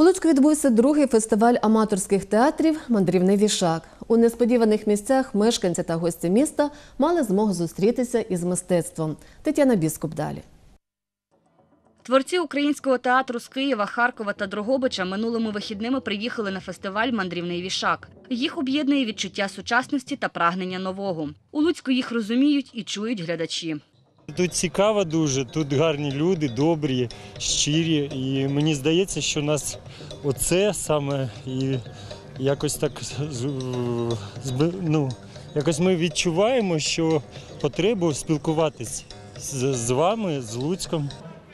У Луцьку відбувся другий фестиваль аматорських театрів Мандрівний вішак. У несподіваних місцях мешканці та гості міста мали змогу зустрітися із мистецтвом. Тетяна Біскуп далі. Творці українського театру з Києва, Харкова та Дрогобича минулими вихідними приїхали на фестиваль Мандрівний вішак. Їх об'єднує відчуття сучасності та прагнення нового. У Луцьку їх розуміють і чують глядачі. Тут цікаво дуже, тут гарні люди, добрі, щирі. І мені здається, що нас оце саме і якось так ну, якось ми відчуваємо, що потребу спілкуватись з вами, з Луцьком.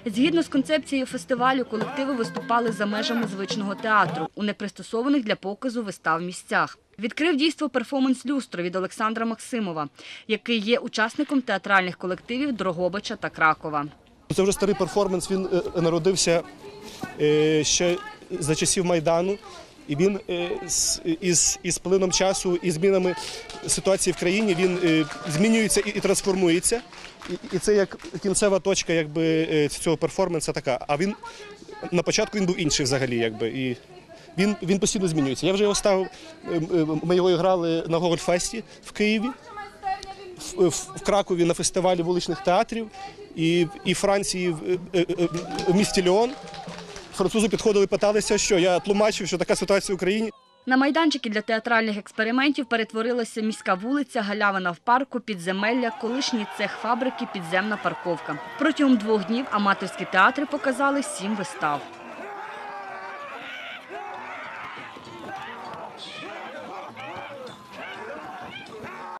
Згідно з концепцією фестивалю, колективи виступали за межами звичного театру у непристосованих для показу вистав місцях. Відкрив дійство перформанс люстро від Олександра Максимова, який є учасником театральних колективів Дрогобича та Кракова. Це вже старий перформанс. Він е, народився е, ще за часів Майдану. І він е, із, із плином часу і змінами ситуації в країні він змінюється і, і трансформується. І, і це як кінцева точка якби, цього перформансу така. А він на початку він був інший взагалі. Якби, і він, він постійно змінюється. Я вже його ставив, е, е, ми його грали на Гогольфесті в Києві в, в, в Кракові на фестивалі вуличних театрів і, і Франції в, е, е, е, в місті Ліон. Французи підходили, питалися, що я тлумачив, що така ситуація в Україні. На майданчики для театральних експериментів перетворилася міська вулиця, галявина в парку, підземелля, колишній цех фабрики, підземна парковка. Протягом двох днів аматорські театри показали сім вистав.